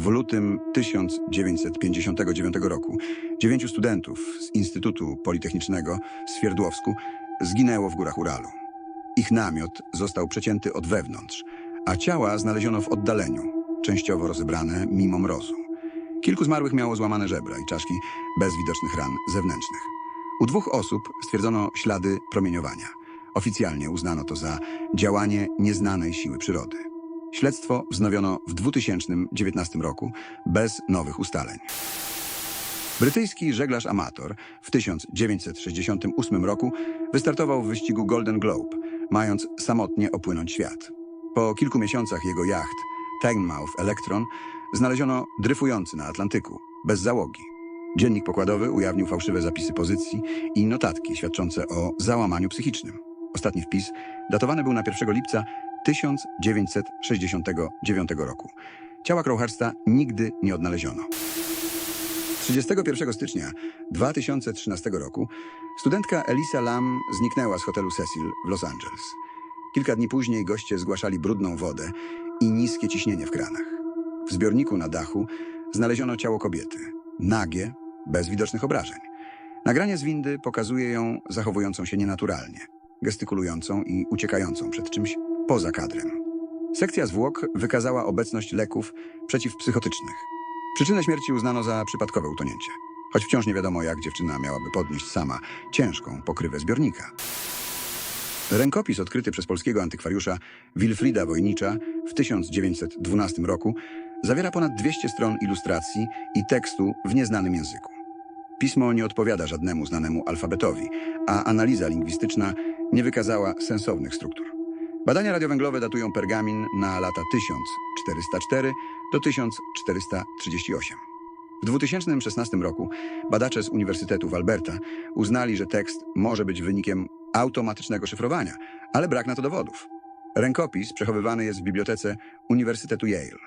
W lutym 1959 roku dziewięciu studentów z Instytutu Politechnicznego w Swierdłowsku zginęło w górach Uralu. Ich namiot został przecięty od wewnątrz, a ciała znaleziono w oddaleniu, częściowo rozebrane mimo mrozu. Kilku zmarłych miało złamane żebra i czaszki bez widocznych ran zewnętrznych. U dwóch osób stwierdzono ślady promieniowania. Oficjalnie uznano to za działanie nieznanej siły przyrody. Śledztwo wznowiono w 2019 roku bez nowych ustaleń. Brytyjski żeglarz amator w 1968 roku wystartował w wyścigu Golden Globe, mając samotnie opłynąć świat. Po kilku miesiącach jego jacht Teignmouth Electron znaleziono dryfujący na Atlantyku, bez załogi. Dziennik pokładowy ujawnił fałszywe zapisy pozycji i notatki świadczące o załamaniu psychicznym. Ostatni wpis datowany był na 1 lipca 1969 roku. Ciała Crowhursta nigdy nie odnaleziono. 31 stycznia 2013 roku studentka Elisa Lam zniknęła z hotelu Cecil w Los Angeles. Kilka dni później goście zgłaszali brudną wodę i niskie ciśnienie w kranach. W zbiorniku na dachu znaleziono ciało kobiety, nagie, bez widocznych obrażeń. Nagranie z windy pokazuje ją zachowującą się nienaturalnie, gestykulującą i uciekającą przed czymś poza kadrem. Sekcja zwłok wykazała obecność leków przeciwpsychotycznych. Przyczynę śmierci uznano za przypadkowe utonięcie, choć wciąż nie wiadomo, jak dziewczyna miałaby podnieść sama ciężką pokrywę zbiornika. Rękopis odkryty przez polskiego antykwariusza Wilfrida Wojnicza w 1912 roku zawiera ponad 200 stron ilustracji i tekstu w nieznanym języku. Pismo nie odpowiada żadnemu znanemu alfabetowi, a analiza lingwistyczna nie wykazała sensownych struktur. Badania radiowęglowe datują pergamin na lata 1404 do 1438. W 2016 roku badacze z Uniwersytetu w Alberta uznali, że tekst może być wynikiem automatycznego szyfrowania, ale brak na to dowodów. Rękopis przechowywany jest w bibliotece Uniwersytetu Yale.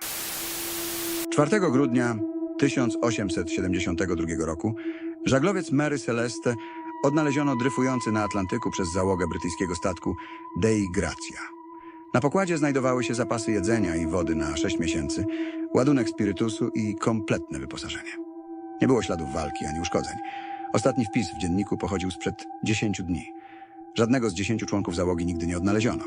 4 grudnia 1872 roku żaglowiec Mary Celeste odnaleziono dryfujący na Atlantyku przez załogę brytyjskiego statku Dei Gracia. Na pokładzie znajdowały się zapasy jedzenia i wody na 6 miesięcy, ładunek spirytusu i kompletne wyposażenie. Nie było śladów walki ani uszkodzeń. Ostatni wpis w dzienniku pochodził sprzed 10 dni. Żadnego z 10 członków załogi nigdy nie odnaleziono.